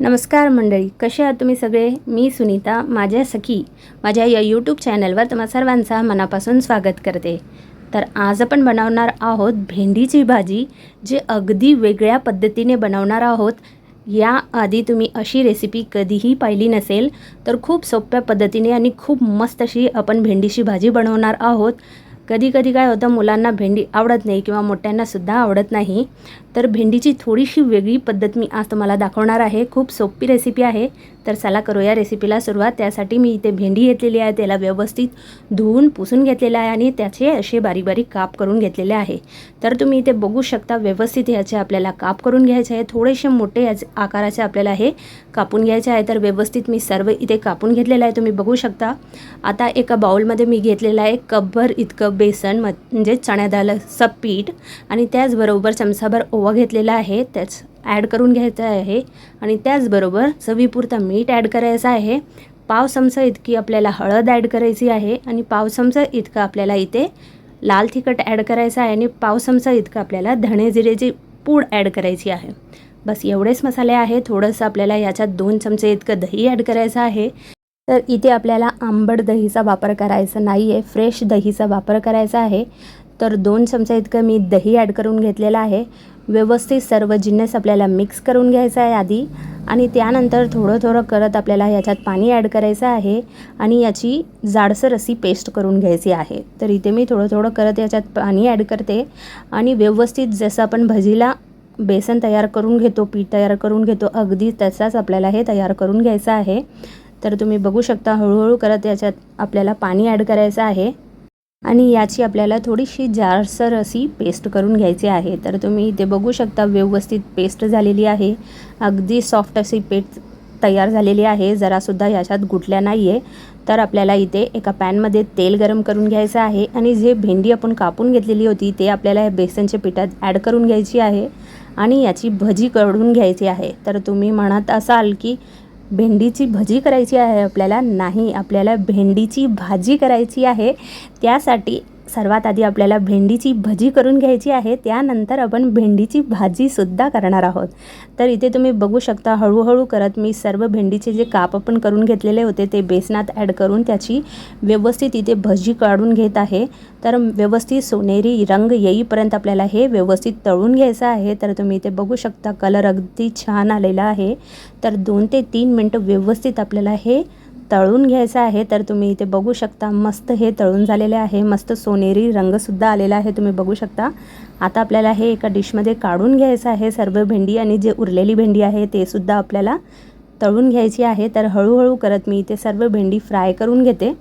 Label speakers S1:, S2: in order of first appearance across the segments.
S1: नमस्कार मंडळी कसे आहात तुम्ही सगळे? मी सुनीता माझ्या सखी माझ्या या यूट्यूब चॅनलवर तुम्हा सर्वांचा मनापासून स्वागत करते. तर आज आपण बनवणार आहोत भेंडीची भाजी जे अगदी वेगळ्या पद्धतीने बनवणार आहोत. याआधी तुम्ही अशी रेसिपी कधीही पाहिली नसेल तर खूप सोप्या पद्धतीने आणि खूप मस्त अशी आपण भेंडीची भाजी बनवणार आहोत. कधी कधी काय होतं मुलांना भेंडी आवडत नाही किंवा मोठ्यांनासुद्धा आवडत नाही. तर भेंडीची थोडीशी वेगळी पद्धत मी आज तुम्हाला दाखवणार आहे. खूप सोपी रेसिपी आहे. तर चला करूया रेसिपीला सुरुवात. त्यासाठी मी इथे भेंडी घेतलेली आहे. त्याला व्यवस्थित धुवून पुसून घेतलेलं आहे आणि त्याचे असे बारीक बारीक काप करून घेतलेले आहे. तर तुम्ही इथे बघू शकता व्यवस्थित ह्याचे आपल्याला काप करून घ्यायचे आहे. थोडेसे मोठे याचे आकाराचे आपल्याला हे कापून घ्यायचे आहे. तर व्यवस्थित मी सर्व इथे कापून घेतलेलं आहे. तुम्ही बघू शकता. आता एका बाउलमध्ये मी घेतलेला आहे. कपभर इतकं बेसन म म्हणजे चण्या पीठ आणि त्याचबरोबर चमचाभर ओवा घेतलेला आहे. त्याच ॲड करून घ्यायचं आहे. आणि त्याचबरोबर चवीपुरता मीठ ॲड करायचं आहे. पाव चमचा इतकी आपल्याला हळद ॲड करायची आहे आणि पाव चमचा इतकं आपल्याला इथे लाल तिखट ॲड करायचं आहे आणि पाव चमचा इतकं आपल्याला धणे जिरेची पूड ॲड करायची आहे. बस एवढेच मसाले आहे थोडंसं आपल्याला याच्यात दोन चमचे इतकं दही ॲड करायचं आहे. तर इथे आपल्याला आंबट दहीचा वापर करायचा नाही आहे फ्रेश दहीचा वापर करायचा आहे. तर दोन चमचा इतकं मी दही ॲड करून घेतलेलं आहे. व्यवस्थित सर्व जिन्नस आपल्याला मिक्स करून घ्यायचं आहे आधी. आणि त्यानंतर थोडं थोडं करत आपल्याला याच्यात पाणी ॲड करायचं आहे. आणि याची जाडसर अशी पेस्ट करून घ्यायची आहे. तर इथे मी थोडं थोडं करत याच्यात पाणी ॲड करते. आणि व्यवस्थित जसं आपण भजीला बेसन तयार करून घेतो पीठ तयार करून घेतो अगदी तसाच आपल्याला हे तयार करून घ्यायचं आहे. तर तुम्ही बघू शकता हळूहळू करत याच्यात आपल्याला पाणी ॲड करायचं आहे. आणि याची आपल्याला थोडीशी जारसर अशी पेस्ट करून घ्यायची आहे. तर तुम्ही इथे बघू शकता व्यवस्थित पेस्ट झालेली आहे. अगदी सॉफ्ट अशी पेस्ट तयार झालेली आहे. जरासुद्धा याच्यात गुटल्या नाही आहे तर आपल्याला इथे एका पॅनमध्ये तेल गरम करून घ्यायचं आहे. आणि जे भेंडी आपण कापून घेतलेली होती ते आपल्याला बेसनच्या पिठात ॲड करून घ्यायची आहे. आणि याची भजी करून घ्यायची आहे. तर तुम्ही म्हणत असाल की भेंडीची भजी करायची आहे आपल्याला? नाही आपल्याला भेंडीची भाजी करायची आहे. त्यासाठी सर्वात आधी आपल्याला भेंडीची भजी करून घ्यायची आहे. त्यानंतर आपण भेंडीची भाजीसुद्धा करणार आहोत. तर इथे तुम्ही बघू शकता हळूहळू करत मी सर्व भेंडीचे जे काप आपण करून घेतलेले होते ते बेसनात ॲड करून त्याची व्यवस्थित इथे भजी काढून घेत आहे. तर व्यवस्थित सोनेरी रंग येईपर्यंत आपल्याला हे व्यवस्थित तळून घ्यायचं आहे. तर तुम्ही इथे बघू शकता कलर अगदी छान आलेला आहे. तर दोन ते तीन मिनटं व्यवस्थित आपल्याला हे तळून घ्यायचं आहे तर तुम्ही इथे बघू शकता मस्त हे तळून झालेले आहे. मस्त सोनेरी रंगसुद्धा आलेला आहे तुम्ही बघू शकता. आता आपल्याला हे एका डिशमध्ये काढून घ्यायचं आहे सर्व भेंडी आणि जे उरलेली भेंडी आहे ते सुद्धा आपल्याला तळून घ्यायची आहे. तर हळूहळू करत मी इथे सर्व भेंडी फ्राय करून घेते.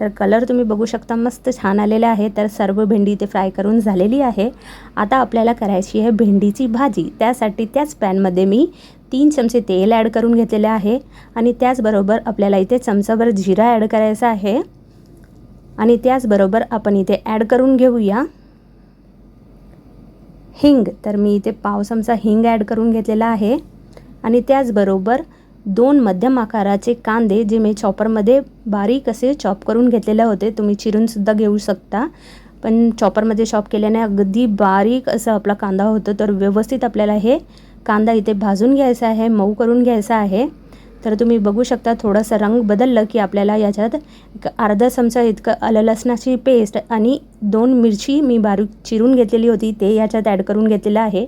S1: तर कलर तुम्ही बघू शकता मस्त छान आलेले आहे. तर सर्व भेंडी इथे फ्राय करून झालेली आहे. आता आपल्याला करायची आहे भेंडीची भाजी. त्यासाठी त्याच पॅनमध्ये मी तीन चमचे तेल ॲड करून घेतलेले आहे. आणि त्याचबरोबर आपल्याला इथे चमचाभर जिरा ॲड करायचा आहे. आणि त्याचबरोबर आपण इथे ॲड करून घेऊया हिंग. तर मी इथे पाव चमचा हिंग ॲड करून घेतलेला आहे. आणि त्याचबरोबर दोन मध्यम आकाराचे कांदे जे मी चॉपरमध्ये बारीक असे चॉप करून घेतलेले होते. तुम्ही चिरूनसुद्धा घेऊ शकता. पण चॉपरमध्ये चॉप केल्याने अगदी बारीक असं आपला कांदा होतं. तर व्यवस्थित आपल्याला हे कांदा इथे भाजून घ्यायचा आहे मऊ करून घ्यायचा आहे. तर तुम्ही बघू शकता थोडंसं रंग बदललं की आपल्याला याच्यात एक अर्धा चमचा इतकं आलं लसणाची पेस्ट आणि दोन मिरची मी बारीक चिरून घेतलेली होती. ते याच्यात ॲड करून घेतलेलं आहे.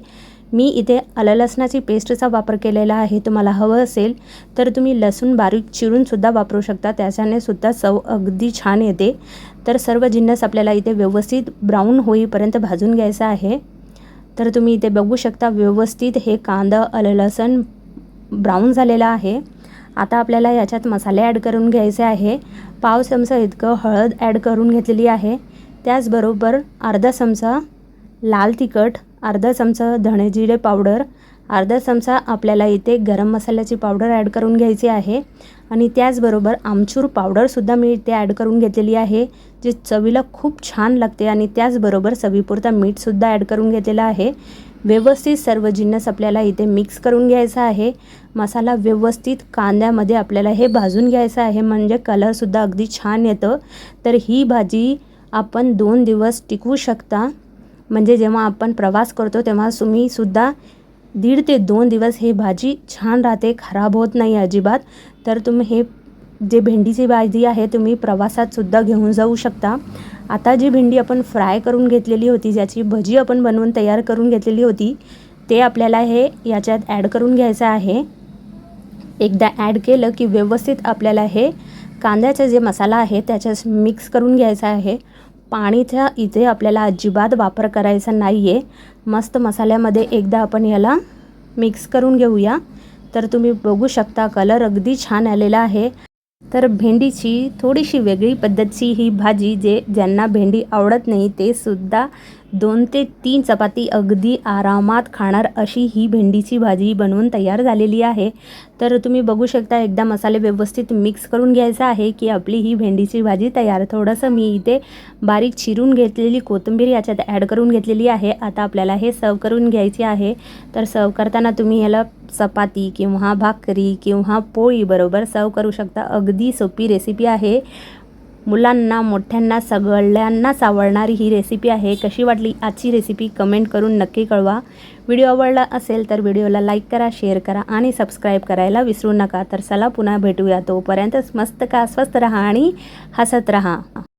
S1: मी इथे आलं लसणाची पेस्टचा वापर केलेला आहे तुम्हाला हवं असेल तर तुम्ही लसूण बारीक चिरूनसुद्धा वापरू शकता. त्याच्याने सुद्धा चव अगदी छान येते. तर सर्व जिन्नस आपल्याला इथे व्यवस्थित ब्राऊन होईपर्यंत भाजून घ्यायचं आहे. तर तुम्ही इथे बघू शकता व्यवस्थित हे कांदा आलं लसण ब्राऊन झालेलं आहे. आता आपल्याला याच्यात मसाले ॲड करून घ्यायचे आहे. पाव चमचा इतकं हळद ॲड करून घेतलेली आहे. त्याचबरोबर अर्धा चमचा लाल तिखट अर्धा चमचा धणे जिरे पावडर अर्धा चमचा आपल्याला इथे गरम मसाल्याची पावडर ॲड करून घ्यायची आहे. आणि त्याचबरोबर आमचूर पावडरसुद्धा मी इथे ॲड करून घेतलेली आहे जी चवीला खूप छान लागते. आणि त्याचबरोबर चवीपुरता मीठसुद्धा ॲड करून घेतलेला आहे. व्यवस्थित सर्व जिन्नस आपल्याला इथे मिक्स करून घ्यायचा आहे. मसाला व्यवस्थित कांद्यामध्ये आपल्याला हे भाजून घ्यायचं आहे म्हणजे कलरसुद्धा अगदी छान येतं. तर ही भाजी आपण दोन दिवस टिकवू शकता. म्हणजे जेव्हा आपण प्रवास करतो तेव्हा तुम्हीसुद्धा दीड ते दोन दिवस हे भाजी छान राहते खराब होत नाही अजिबात. तर तुम्ही हे जे भेंडीची भाजी आहे तुम्ही प्रवासात सुद्धा घेऊन जाऊ शकता. आता जी भेंडी आपण फ्राय करून घेतलेली होती ज्याची भजी आपण बनवून तयार करून घेतलेली होती ते आपल्याला हे याच्यात ॲड करून घ्यायचं आहे. एकदा ॲड केलं की व्यवस्थित आपल्याला हे कांद्याचा जे मसाला आहे त्याच्यात मिक्स करून घ्यायचा आहे. पाणीचा इथे आपल्याला अजिबात वापर करायचा नाही आहे मस्त मसाल्यामध्ये एकदा आपण याला मिक्स करून घेऊया. तर तुम्ही बघू शकता कलर अगदी छान आलेला आहे. तर भेंडीची थोडीशी वेगळी पद्धतची ही भाजी जे ज्यांना भेंडी आवडत नाही ते सुद्धा दोन ते तीन चपाती अगदी आरामात खाणार अशी ही भेंडीची भाजी बनवून तयार झालेली आहे. तर तुम्ही बघू शकता एकदा मसाले व्यवस्थित मिक्स करून घ्यायचा आहे की आपली ही भेंडीची भाजी तयार. थोडंसं मी इथे बारीक चिरून घेतलेली कोथिंबीर याच्यात ॲड करून घेतलेली आहे. आता आपल्याला हे सर्व करून घ्यायची आहे. तर सर्व करताना तुम्ही याला चपाती किंवा भाकरी किंवा पोळीबरोबर सर्व करू शकता. अगदी सोपी रेसिपी आहे. मुलांना मोठ्यांना सगळ्यांनाच आवडणारी ही रेसिपी आहे. कशी वाटली आजची रेसिपी कमेंट करून नक्की कळवा. व्हिडिओ आवडला असेल तर व्हिडिओला लाईक करा शेअर करा आणि सबस्क्राईब करायला विसरू नका. तर चला पुन्हा भेटूया तोपर्यंत मस्त का स्वस्त रहा आणि हसत रहा.